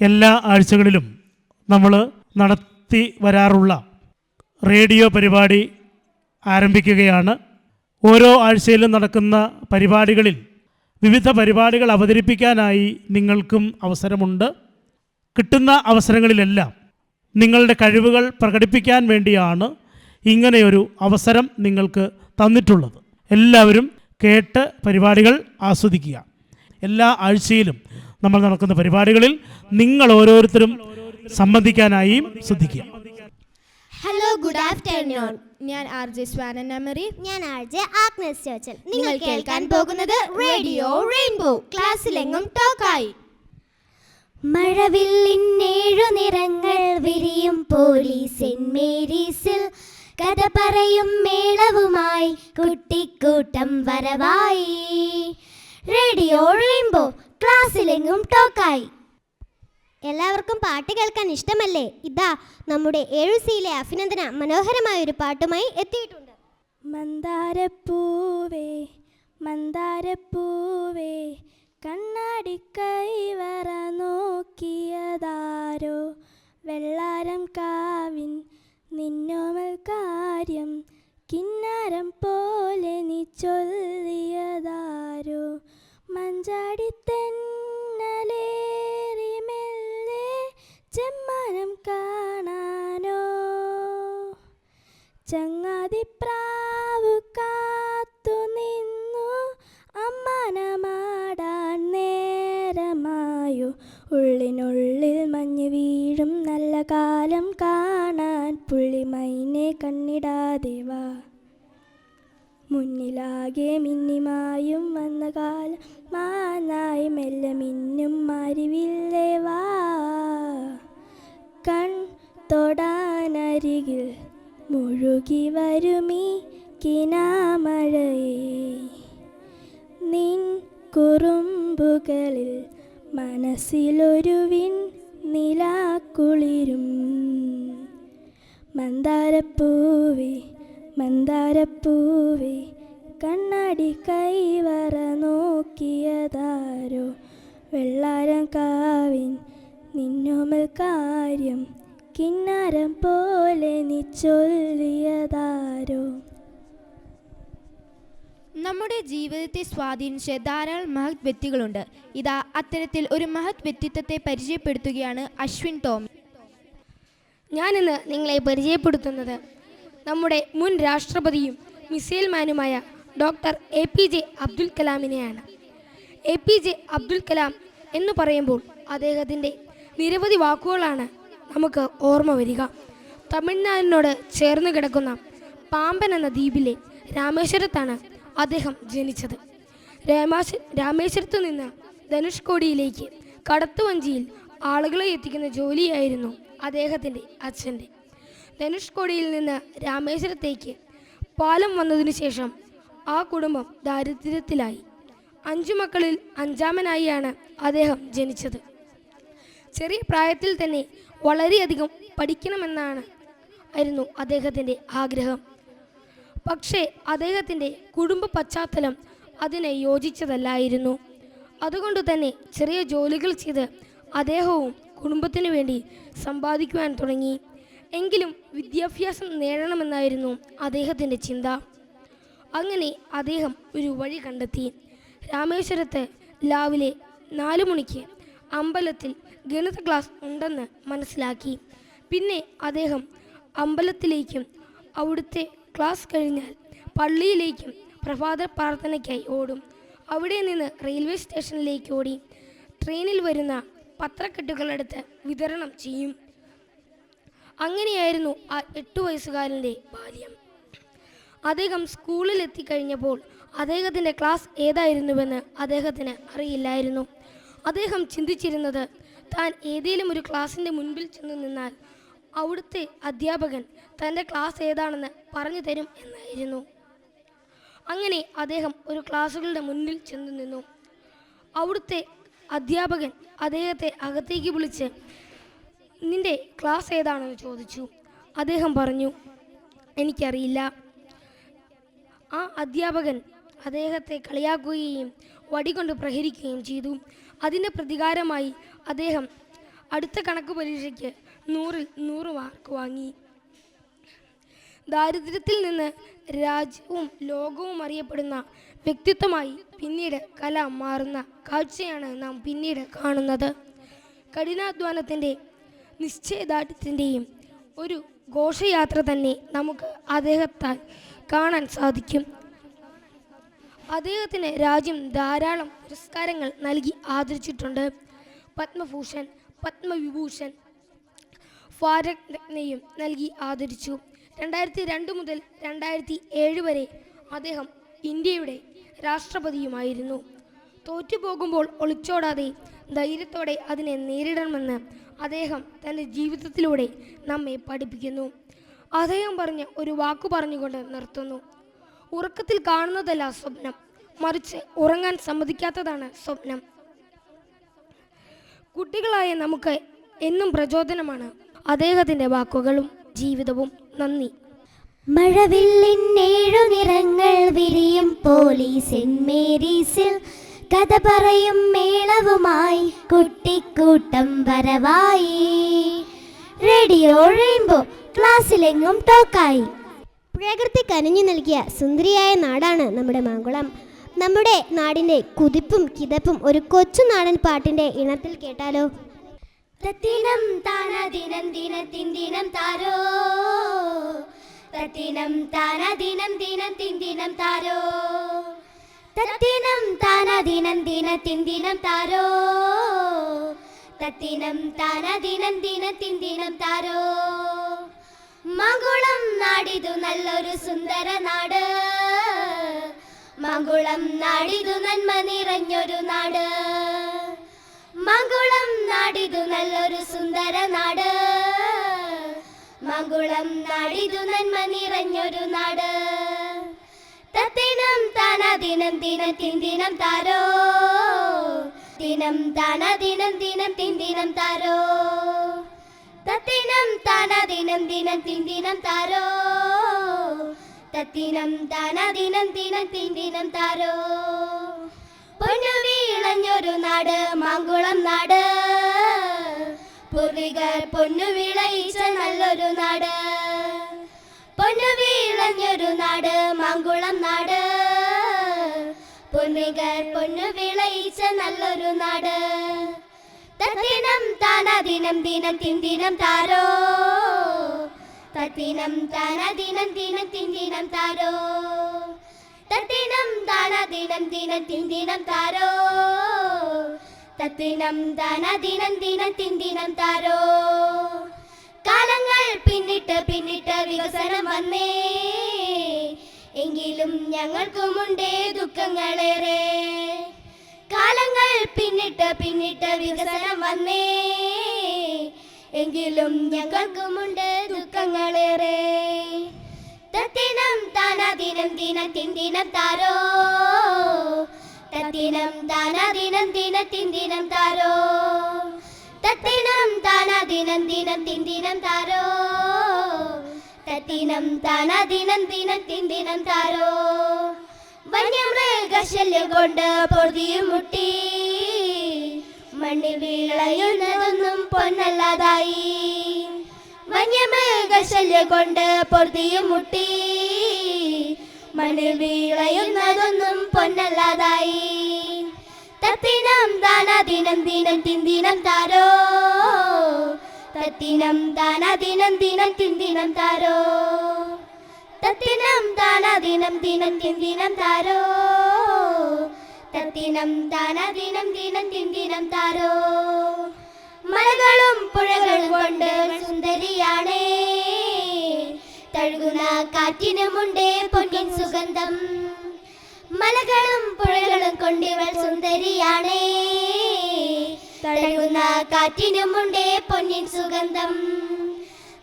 എല്ലാ ആഴ്ചകളിലും നമ്മൾ നടത്തി വരാറുള്ള റേഡിയോ പരിപാടി ആരംഭിക്കുകയാണ്. ഓരോ ആഴ്ചയിലും നടക്കുന്ന പരിപാടികളിൽ വിവിധ പരിപാടികൾ അവതരിപ്പിക്കാനായി നിങ്ങൾക്കും അവസരമുണ്ട്. കിട്ടുന്ന അവസരങ്ങളിലെല്ലാം നിങ്ങളുടെ കഴിവുകൾ പ്രകടിപ്പിക്കാൻ വേണ്ടിയാണ് ഇങ്ങനെയൊരു അവസരം നിങ്ങൾക്ക് തന്നിട്ടുള്ളത്. എല്ലാവരും കേട്ട് പരിപാടികൾ ആസ്വദിക്കുക. എല്ലാ ആഴ്ചയിലും നമ്മൾ നടക്കുന്ന പരിപാടികളിൽ നിങ്ങൾ ഓരോരുത്തരും സംബന്ധിക്കാനായി ശ്രദ്ധിക്കുക. ഹലോ ഗുഡ് ആഫ്റ്റർനൂൺ ഞാൻ ആർ ജെ സ്വാനൻ മെമ്മറി ഞാൻ ആർ ജെ ആഗ്നസ് ചേച്ചൻ നിങ്ങൾ കേൾക്കാൻ പോകുന്നത് റേഡിയോ റെയിൻബോ. ക്ലാസ്സിലെങ്ങും ടോക്കായി. മഴവില്ലിന്നേഴു നിറങ്ങൾ വിരിയും പോലീസ് സെന്റ് മേരീസിൽ. കഥ പറയും മേളവുമായി കുട്ടിക്കൂട്ടം വരവായി. Radio rainbow. ക്ലാസ്സിലെങ്ങും ടോക്കായി. എല്ലാവർക്കും പാട്ട് കേൾക്കാൻ ഇഷ്ടമല്ലേ? ഇതാ നമ്മുടെ ഏഴു സിയിലെ അഭിനന്ദന മനോഹരമായ ഒരു പാട്ടുമായി എത്തിയിട്ടുണ്ട്. മന്ദാരപ്പൂവേ മന്ദാരപ്പൂവേ കണ്ണാടി കൈവറ നോക്കിയതാരോ? വെള്ളാരം കാവിൻ നിന്നോമൽ കാര്യം കിന്നാരം പോലെ നീ ചൊല്ലിയതാരോ? മഞ്ചാടി മെല്ലെ ചെമ്മാനം കാണാനോ? ചങ്ങാതിപ്രാവു കാത്തു നിന്നു അമ്മാനമാടാൻ നേരമായു. ഉള്ളിനുള്ളിൽ മഞ്ഞ് വീഴും നല്ല കാലം കാണാൻ പുള്ളിമൈനെ കണ്ണിടാതെ വാ. മുന്നിലാകെ മിന്നിമായും വന്ന കാലം മാനായി മെല്ലെ മിന്നും മരിവില്ലേ വാ. കൺ തൊടാനരികിൽ മുഴുകി വരുമീ കിനാമഴയെ. നിൻ കുറുമ്പുകളിൽ മനസ്സിലൊരുവിൻ നിലാക്കുളിരും. മന്ദാരപ്പൂവി മന്ദാരപ്പൂവേ കണ്ണാടി കൈവറ നോക്കിയതാരോ? വെള്ളാരം കാവിൻ നിന്നോമൽ കാര്യം കിന്നാരം പോലെ നീ ചൊല്ലിയതാരോ? നമ്മുടെ ജീവിതത്തെ സ്വാധീനിച്ച ധാരാളം മഹത് വ്യക്തികളുണ്ട്. ഇതാ അത്തരത്തിൽ ഒരു മഹത് വ്യക്തിത്വത്തെ പരിചയപ്പെടുത്തുകയാണ് അശ്വിൻ ടോമി. ഞാനിന്ന് നിങ്ങളെ പരിചയപ്പെടുത്തുന്നത് നമ്മുടെ മുൻ രാഷ്ട്രപതിയും missile മാനുമായ doctor A P J Abdul കലാമിനെയാണ്. A P J Abdul Kalam എന്ന് പറയുമ്പോൾ അദ്ദേഹത്തിന്റെ നിരവധി വാക്കുകളാണ് നമുക്ക് ഓർമ്മ വരിക. തമിഴ്നാടിനോട് ചേർന്ന് കിടക്കുന്ന പാമ്പൻ എന്ന ദ്വീപിലെ രാമേശ്വരത്താണ് അദ്ദേഹം ജനിച്ചത്. രാമാശ രാമേശ്വരത്തു നിന്ന് ധനുഷ്കോടിയിലേക്ക് കടത്തുവഞ്ചിയിൽ ആളുകളെ എത്തിക്കുന്ന ജോലിയായിരുന്നു അദ്ദേഹത്തിന്റെ അച്ഛന്റെ. ധനുഷ്കോടിയിൽ നിന്ന് രാമേശ്വരത്തേക്ക് പാലം വന്നതിനു ശേഷം ആ കുടുംബം ദാരിദ്ര്യത്തിലായി. അഞ്ചു മക്കളിൽ അഞ്ചാമനായിയാണ് അദ്ദേഹം ജനിച്ചത്. ചെറിയ പ്രായത്തിൽ തന്നെ വളരെയധികം പഠിക്കണമെന്നാണ് ആയിരുന്നു അദ്ദേഹത്തിന്റെ ആഗ്രഹം. പക്ഷേ അദ്ദേഹത്തിന്റെ കുടുംബ പശ്ചാത്തലം അതിനെ യോജിച്ചതല്ലായിരുന്നു. അതുകൊണ്ട് തന്നെ ചെറിയ ജോലികൾ ചെയ്ത് അദ്ദേഹവും കുടുംബത്തിനു വേണ്ടി സമ്പാദിക്കുവാൻ തുടങ്ങി. എങ്കിലും വിദ്യാഭ്യാസം നേടണമെന്നായിരുന്നു അദ്ദേഹത്തിന്റെ ചിന്ത. അങ്ങനെ അദ്ദേഹം ഒരു വഴി കണ്ടെത്തി. രാമേശ്വരത്ത് രാവിലെ നാലു മണിക്ക് അമ്പലത്തിൽ ഗണിത ക്ലാസ് ഉണ്ടെന്ന് മനസ്സിലാക്കി. പിന്നെ അദ്ദേഹം അമ്പലത്തിലേക്കും അവിടുത്തെ ക്ലാസ് കഴിഞ്ഞാൽ പള്ളിയിലേക്കും പ്രഭാത പ്രാർത്ഥനയ്ക്കായി ഓടും. അവിടെ നിന്ന് റെയിൽവേ സ്റ്റേഷനിലേക്ക് ഓടി. ട്രെയിനിൽ വരുന്ന പത്രക്കെട്ടുകളെടുത്ത് വിതരണം ചെയ്യും. അങ്ങനെയായിരുന്നു ആ എട്ടു വയസ്സുകാരന്റെ ബാല്യം. അദ്ദേഹം സ്കൂളിൽ എത്തിക്കഴിഞ്ഞപ്പോൾ അദ്ദേഹത്തിന്റെ ക്ലാസ് ഏതായിരുന്നുവെന്ന് അദ്ദേഹത്തിന് അറിയില്ലായിരുന്നു. അദ്ദേഹം ചിന്തിച്ചിരുന്നത് താൻ ഏതെങ്കിലും ഒരു ക്ലാസ്സിന്റെ മുൻപിൽ ചെന്ന് നിന്നാൽ അവിടുത്തെ അധ്യാപകൻ തന്റെ ക്ലാസ് ഏതാണെന്ന് പറഞ്ഞു തരും എന്നായിരുന്നു. അങ്ങനെ അദ്ദേഹം ഒരു ക്ലാസ്സുകളുടെ മുന്നിൽ ചെന്ന് നിന്നു. അവിടുത്തെ അധ്യാപകൻ അദ്ദേഹത്തെ അകത്തേക്ക് വിളിച്ച് നിന്റെ ക്ലാസ് ഏതാണെന്ന് ചോദിച്ചു. അദ്ദേഹം പറഞ്ഞു എനിക്കറിയില്ല. ആ അധ്യാപകൻ അദ്ദേഹത്തെ കളിയാക്കുകയും വടികൊണ്ട് പ്രഹരിക്കുകയും ചെയ്തു. അതിന്റെ പ്രതികാരമായി അദ്ദേഹം അടുത്ത കണക്ക് പരീക്ഷയ്ക്ക് നൂറിൽ നൂറ് മാർക്ക് വാങ്ങി. ദാരിദ്ര്യത്തിൽ നിന്ന് രാജ്യവും ലോകവും അറിയപ്പെടുന്ന വ്യക്തിത്വമായി പിന്നീട് കല മാറുന്ന കാഴ്ചയാണ് നാം പിന്നീട് കാണുന്നത്. കഠിനാധ്വാനത്തിന്റെ നിശ്ചയദാർഢ്യത്തിന്റെയും ഒരു ഘോഷയാത്ര തന്നെ നമുക്ക് അദ്ദേഹത്താൽ കാണാൻ സാധിക്കും. അദ്ദേഹത്തിന് രാജ്യം ധാരാളം പുരസ്കാരങ്ങൾ നൽകി ആദരിച്ചിട്ടുണ്ട്. പത്മഭൂഷൺ പത്മവിഭൂഷൺ ഭാരത് രത്നയും നൽകി ആദരിച്ചു. രണ്ടായിരത്തി രണ്ട് മുതൽ രണ്ടായിരത്തി ഏഴ് വരെ അദ്ദേഹം ഇന്ത്യയുടെ രാഷ്ട്രപതിയുമായിരുന്നു. തോറ്റുപോകുമ്പോൾ ഒളിച്ചോടാതെ ധൈര്യത്തോടെ അതിനെ നേരിടണമെന്ന് അദ്ദേഹം തന്റെ ജീവിതത്തിലൂടെ നമ്മെ പഠിപ്പിക്കുന്നു. അദ്ദേഹം പറഞ്ഞ് ഒരു വാക്കു പറഞ്ഞുകൊണ്ട് നിർത്തുന്നു. ഉറക്കത്തിൽ കാണുന്നതല്ല സ്വപ്നം. മറിച്ച് ഉറങ്ങാൻ സമ്മതിക്കാത്തതാണ് സ്വപ്നം. കുട്ടികളായ നമുക്ക് എന്നും പ്രചോദനമാണ്. അദ്ദേഹത്തിന്റെ വാക്കുകളും ജീവിതവും നന്ദി. മഴവില്ലിൻ ഏഴു നിറങ്ങൾ വിരിയും മേരീസിൽ കഥ പറയും മേളവുമായി കുട്ടിക്കൂട്ടം വരവായി. റേഡിയോ റെയിൻബോ ക്ലാസ്സിലെങ്ങും ടോക്കായി. പ്രകൃതി കനിഞ്ഞു നൽകിയ സുന്ദരിയായ നാടാണ് നമ്മുടെ മാങ്കുളം. നമ്മുടെ നാടിന്റെ കുതിപ്പും കിതപ്പും ഒരു കൊച്ചു നാടൻ പാട്ടിന്റെ ഇണത്തിൽ കേട്ടാലോ? തത്തിനം താന ദിനം ദിനത്തിൻ ദിനം താരോ? തത്തിനം താന ദിനം ദിനം തിൻ ദിനം താരോ? തത്തിനം താന ദിനം ദിനത്തിൻ ദിനം താരോ? തത്തിനം താന ദിനം ദിനത്തിൻ ദിനം താരോ. മകുളം നാടിതു നല്ലൊരു സുന്ദര നാട്. മകുളം നാടിതു നന്മ നിറഞ്ഞൊരു നാട്. മകുളം നാടിതു നല്ലൊരു സുന്ദര നാട്. മകുളം നാടിതു നന്മ നിറഞ്ഞൊരു നാട്. തത്തിനം താന ദിനം ദിനത്തിൻ തിൻ ദിനം താരോ. ദിനം താന ദിനം ദിനം തിൻ ദിനം താരോ? തത്തിനം താന ദിനം ദിനം തിൻ ദിനം താരോ? തത്തിനം താന ദിനം ദിനം താരോ? പൊന്നു വീളഞ്ഞൊരു നാട് മാങ്കുളം നാട്. പൂർവികർ പൊന്നു വിളയിച്ച നല്ലൊരു നാട്. പൊന്നു വീളഞ്ഞൊരു നാട് മാങ്കുളം നാട്. പൂർവികർ പൊന്നു വിളയിച്ച നല്ലൊരു നാട്. തത്തിനം താന ദിനം ദിനം തിന്തിനം താരോ. തത്തിനം താന ദിനം ദിനം തിന്തിനം താരോ. തത്തിനം താന ദിനം ദിനം തിന്തിനം താരോ. തത്തിനം താന ദിനം ദിനം തിന്തിനം താരോ. കാലങ്ങൾ പിന്നിട്ട് പിന്നിട്ട് വികസനം വന്നേ. എങ്കിലും ഞങ്ങൾക്കുമുണ്ടേ ദുഃഖങ്ങളേറെ. കാലങ്ങൾ പിന്നിട്ട് പിന്നിട്ട് വികസനം വന്നേ. എങ്കിലും ഞങ്ങൾക്കുമുണ്ട് ദുഃഖങ്ങളേറെ. തത്തിനം താന ദിനം ദിനം താരോ. തത്തിനം താന ദിനം ദിനം താരോ. തത്തിനം താന ദിനം ദിനം തിൻ ദിനം തന ദിനം ദിനത്തിൻ ദിനം താരോ. വന്യമൃഗശല്യം കൊണ്ട് പൊറുതിയും മുട്ടി. മണ്ണിൽ വീളയുന്നതൊന്നും പൊന്നല്ലാതായി. വന്യമൃഗശല്യം കൊണ്ട് പൊറുതിയും മുട്ടി. മണ്ണിൽ വീളയുന്നതൊന്നും പൊന്നല്ലാതായി. തത്തിനം താന ദിനം ദിനം തിന്തിനം താരോ. തത്തിനം താന ദിനം ദിനം തിൻ ദിനം താരോ. തത്തിനം താന ദിനം ദിനം തിൻ ദിനം താരോ. തത്തിനം താന ദിനം ദിനം തിൻ ദിനം താരോ. മലകളും പുഴകളും കൊണ്ട് സുന്ദരിയാണേ. തഴുകുന്ന കാറ്റിനുമുണ്ട് പൊന്നിൻ സുഗന്ധം. മലകളും പുഴകളും കൊണ്ടിവൾ സുന്ദരിയാണേ. തഴുകുന്ന കാറ്റിനുമുണ്ടേ പൊന്നിൻ സുഗന്ധം.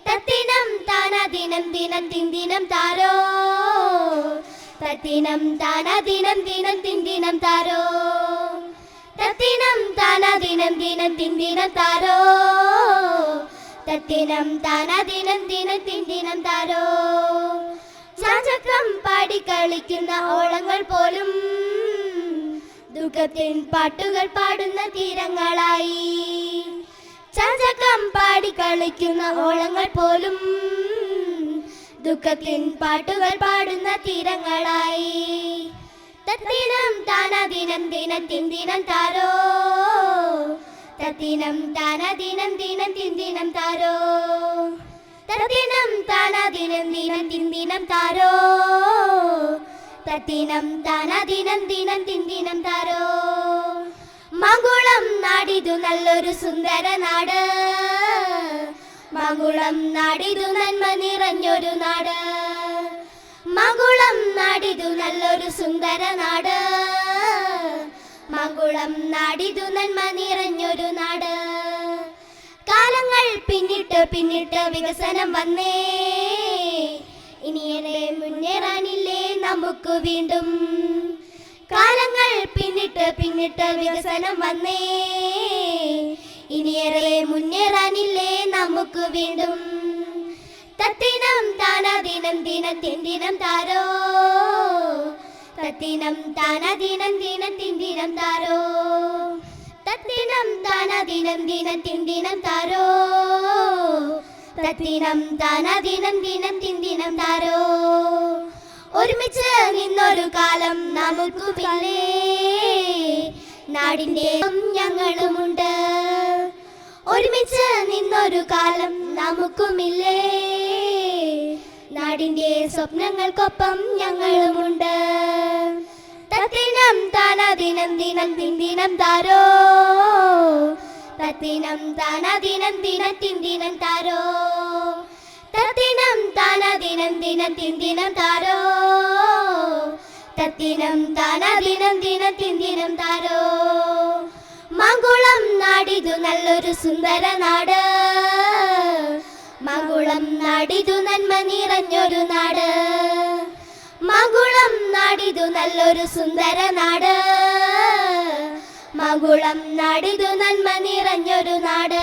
തത്തിനം താന ദിനം ദിനം തിന്തിനം താരോ? തത്തിനം താന ദിനം ദിനം തിന്തിനം താരോ? തത്തിനം താന ദിനം ദിനം തിന്തിനം താരോ? തത്തിനം താന ദിനം ദിനം തിന്തിനം താരോ? ചാചക്രം പാടി കളിക്കുന്ന ഓളങ്ങൾ പോലും ദുഃഖത്തിൻ പാട്ടുകൾ പാടുന്ന തീരങ്ങളായി. ചഞ്ചക്കം പാടി കളിക്കുന്ന ഓളങ്ങൾ പോലും ദുഃഖത്തിൻ പാട്ടുകൾ പാടുന്ന തീരങ്ങളായി. തത്തിനം താനദിനം ദിനത്തിൻ ദിനം താരോ? തത്തിനം താനദിനം ദിനത്തിൻ ദിനം താരോ? തത്തിനം താനദിനം ദിനത്തിൻ ദിനം താരോ? തത്തിനം ദാന ദിനം ദിനം താരോ. മകുളം നാടിതു നല്ലൊരു സുന്ദര നാട്. മകുളം നാടിതു നന്മ നിറഞ്ഞൊരു നാട്. മകുളം നാടിതു നല്ലൊരു സുന്ദര നാട്. മകുളം നാടിതു നന്മ നിറഞ്ഞൊരു നാട്. കാലങ്ങൾ പിന്നിട്ട് പിന്നിട്ട് വികസനം വന്നേ. ഇനിയേറെ മുന്നേറാനില്ലേ നമുക്ക് വീണ്ടും. കാലങ്ങൾ പിന്നിട്ട് പിന്നിട്ട് വികസനം വന്നേ. ഇനിയേറെ മുന്നേറാനില്ലേ നമുക്ക് വീണ്ടും. തത്തിനം താനദിനം ദിനത്തിൻ ദിനം താരോ. തത്തിനം താനദിനം ദിനത്തിൻ ദിനം താരോ. തത്തിനം താനദിനം ദിനത്തിൻ ദിനം താരോ. തത്തിനം താനാ ദിനം ദിനം താരോ. ഒരുമിച്ച് നിന്നൊരു കാലം നമുക്ക് പിന്നെ. നാടിന്റെ ഞങ്ങളുമുണ്ട് ഒരുമിച്ച് നിന്നൊരു കാലം നമുക്കുമില്ലേ നാടിന്റെ സ്വപ്നങ്ങൾക്കൊപ്പം ഞങ്ങളുമുണ്ട്. തത്തിനം താനദിനം ദിനം ദിനം താരോ. തത്തിനം താനദിനം ദിനത്തിൻ ദിനം താരോ. തത്തിനം താനദിനം ദിനത്തിൻ ദിനം താരോ. തത്തിനം താനദിനം ദിനത്തിൻ ദിനം താരോ. മംഗുളം നാടിതു നല്ലൊരു സുന്ദര നാട്. മംഗുളം നാടിതു നന്മ നിറഞ്ഞൊരു നാട്. മംഗുളം നാടിതു നല്ലൊരു സുന്ദര നാട്. മകുളം നാടിതു നന്മ നിറഞ്ഞൊരു നാട്.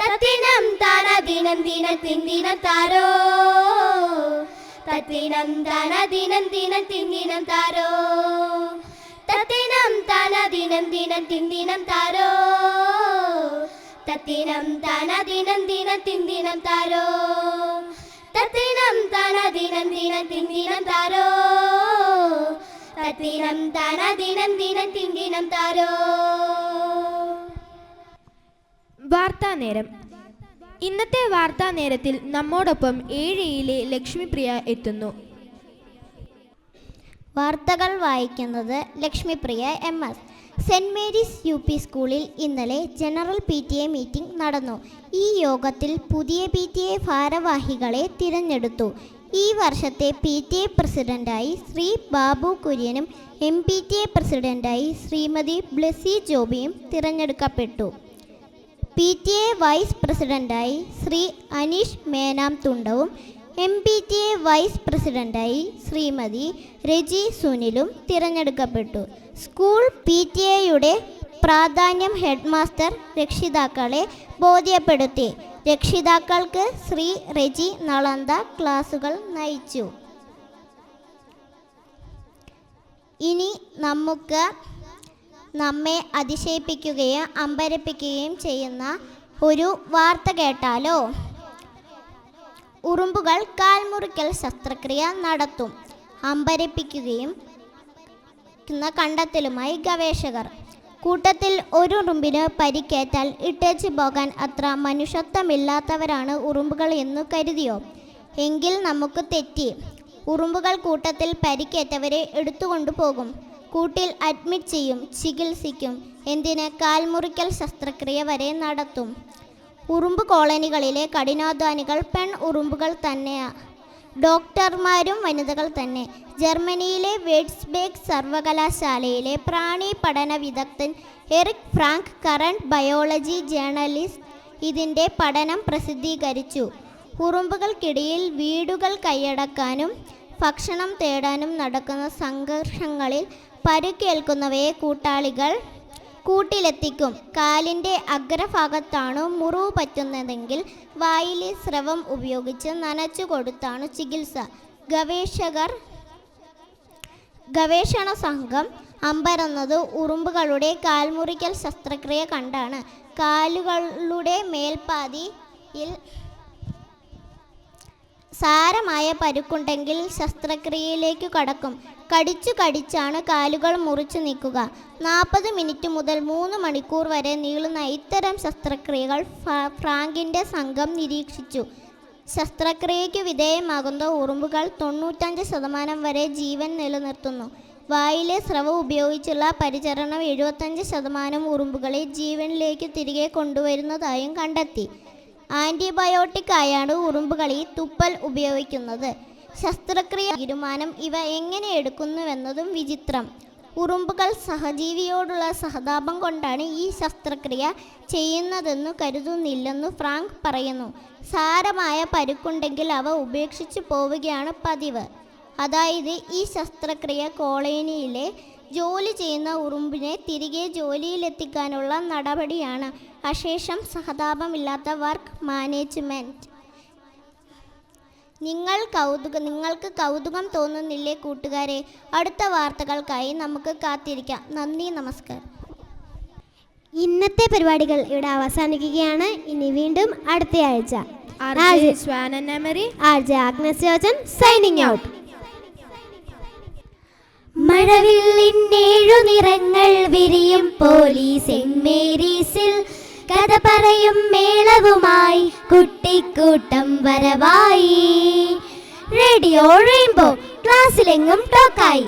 തത്തിനം താനദിനം ദിനത്തിൻ ദിനത്താരോ താരോ? തത്തിനം താനദിനം ദിനത്തിൻ ദിനം താരോ? തത്തിനം താനദിനം ദിനത്തിൻ ദിനം താരോ? തത്തിനം താനദിനം ദിനത്തിൻ ദിനം താരോ? തത്തിനം താനദിനം ദിനത്തിൻ ദിനം താരോ? തത്തിനം താനദിനം ദിനത്തിൻ ദിനം താരോ? വാർത്താ നേരം ഇന്നത്തെ വാർത്താ നേരത്തിൽ നമ്മോടൊപ്പം ഏഴയിലെ ലക്ഷ്മിപ്രിയ എത്തുന്നു. വാർത്തകൾ വായിക്കുന്നത് Lakshmipriya M S. Saint Mary's U P സ്കൂളിൽ ഇന്നലെ general P T A meeting നടന്നു. ഈ യോഗത്തിൽ പുതിയ പി ടി എ ഭാരവാഹികളെ തിരഞ്ഞെടുത്തു. ഈ വർഷത്തെ പി ടി എ പ്രസിഡന്റായി ശ്രീ ബാബു കുര്യനും എം പി ടി എ പ്രസിഡന്റായി ശ്രീമതി ബ്ലസി ജോബിയും തിരഞ്ഞെടുക്കപ്പെട്ടു. പി ടി എ വൈസ് പ്രസിഡന്റായി ശ്രീ അനീഷ് മേനാം തുണ്ടവും M P T A vice പ്രസിഡന്റായി ശ്രീമതി രജി സുനിലും തിരഞ്ഞെടുക്കപ്പെട്ടു. സ്കൂൾ പി ടി എയുടെ പ്രാധാന്യം ഹെഡ്മാസ്റ്റർ രക്ഷിതാക്കളെ ബോധ്യപ്പെടുത്തി. രക്ഷിതാക്കൾക്ക് ശ്രീ റെജി നളന്ത ക്ലാസുകൾ നയിച്ചു. ഇനി നമുക്ക് നമ്മെ അതിശയിപ്പിക്കുകയും അമ്പരപ്പിക്കുകയും ചെയ്യുന്ന ഒരു വാർത്ത കേട്ടാലോ? ഉറുമ്പുകൾ കാൽമുറിക്കൽ ശസ്ത്രക്രിയ നടത്തും. അമ്പരിപ്പിക്കുകയും കണ്ടെത്തലുമായി ഗവേഷകർ. കൂട്ടത്തിൽ ഒരു ഉറുമ്പിന് പരിക്കേറ്റാൽ ഇട്ടേച്ച് പോകാൻ അത്ര മനുഷ്യത്വമില്ലാത്തവരാണ് ഉറുമ്പുകൾ എന്നു കരുതിയോ? എങ്കിൽ നമുക്ക് തെറ്റി. ഉറുമ്പുകൾ കൂട്ടത്തിൽ പരിക്കേറ്റവരെ എടുത്തുകൊണ്ടു പോകും. കൂട്ടിൽ അഡ്മിറ്റ് ചെയ്യും ചികിത്സിക്കും. എന്തിന്? കാൽമുറിക്കൽ ശസ്ത്രക്രിയ വരെ നടത്തും. ഉറുമ്പ് കോളനികളിലെ കഠിനാധ്വാനികൾ പെൺ ഉറുമ്പുകൾ തന്നെയാണ് ഡോക്ടർമാരും വനിതകൾ തന്നെ. ജർമ്മനിയിലെ വേഡ്സ്ബേഗ് സർവകലാശാലയിലെ പ്രാണി പഠന വിദഗ്ധൻ Eric Frank current biology journalist ഇതിന്റെ പഠനം പ്രസിദ്ധീകരിച്ചു. ഉറുമ്പുകൾക്കിടയിൽ വീടുകൾ കൈയടക്കാനും ഭക്ഷണം തേടാനും നടക്കുന്ന സംഘർഷങ്ങളിൽ പരുക്കേൽക്കുന്നവയെ കൂട്ടാളികൾ കൂട്ടിലെത്തിക്കും. കാലിന്റെ അഗ്രഭാഗത്താണ് മുറിവ് പറ്റുന്നതെങ്കിൽ വായിലെ സ്രവം ഉപയോഗിച്ച് നനച്ചു കൊടുത്താണ് ചികിത്സ. ഗവേഷകർ ഗവേഷണ സംഘം അമ്പരന്നത് ഉറുമ്പുകളുടെ കാൽമുറിക്കൽ ശസ്ത്രക്രിയ കണ്ടാണ്. കാലുകളുടെ മേൽപാതിയിൽ സാരമായ പരുക്കുണ്ടെങ്കിൽ ശസ്ത്രക്രിയയിലേക്ക് കടക്കും. കടിച്ചു കടിച്ചാണ് കാലുകൾ മുറിച്ചു നീക്കുക. നാൽപ്പത് മിനിറ്റ് മുതൽ മൂന്ന് മണിക്കൂർ വരെ നീളുന്ന ഇത്തരം ശസ്ത്രക്രിയകൾ ഫ്രാങ്കിന്റെ സംഘം നിരീക്ഷിച്ചു. ശസ്ത്രക്രിയയ്ക്ക് വിധേയമാകുന്ന ഉറുമ്പുകൾ തൊണ്ണൂറ്റഞ്ച് ശതമാനം വരെ ജീവൻ നിലനിർത്തുന്നു. വായിലെ സ്രവം ഉപയോഗിച്ചുള്ള പരിചരണം എഴുപത്തഞ്ച് ശതമാനം ഉറുമ്പുകളെ ജീവനിലേക്ക് തിരികെ കൊണ്ടുവരുന്നതായും കണ്ടെത്തി. ആന്റിബയോട്ടിക് ആയാണ് ഉറുമ്പുകളി തുപ്പൽ ഉപയോഗിക്കുന്നത്. ശസ്ത്രക്രിയ തീരുമാനം ഇവ എങ്ങനെ എടുക്കുന്നുവെന്നതും വിചിത്രം. ഉറുമ്പുകൾ സഹജീവിയോടുള്ള സഹതാപം കൊണ്ടാണ് ഈ ശസ്ത്രക്രിയ ചെയ്യുന്നതെന്നു കരുതുന്നില്ലെന്നു ഫ്രാങ്ക് പറയുന്നു. സാരമായ പരുക്കുണ്ടെങ്കിൽ അവ ഉപേക്ഷിച്ചു പോവുകയാണ് പതിവ്. അതായത് ഈ ശസ്ത്രക്രിയ കോളനിയിലെ ജോലി ചെയ്യുന്ന ഉറുമ്പിനെ തിരികെ ജോലിയിലെത്തിക്കാനുള്ള നടപടിയാണ്. അശേഷം സഹതാപമില്ലാത്ത വർക്ക് മാനേജ്മെന്റ് നിങ്ങൾ കൗതുക നിങ്ങൾക്ക് കൗതുകം തോന്നുന്നില്ലേ കൂട്ടുകാരെ? അടുത്ത വാർത്തകൾക്കായി നമുക്ക് കാത്തിരിക്കാം. നന്ദി നമസ്കാരം. ഇന്നത്തെ പരിപാടികൾ ഇവിടെ അവസാനിക്കുകയാണ്. ഇനി വീണ്ടും അടുത്തയാഴ്ച. സൈനിങ് ഔട്ട് മഴവില്ലിന്നേഴു നിറങ്ങൾ വിരിയും പോലീസ് സെന്റ് മേരീസിൽ. കഥ പറയും മേളവുമായി കുട്ടിക്കൂട്ടം വരവായി. റേഡിയോ റെയിൻബോ ക്ലാസ്സിലെങ്ങും ടോക്കായി.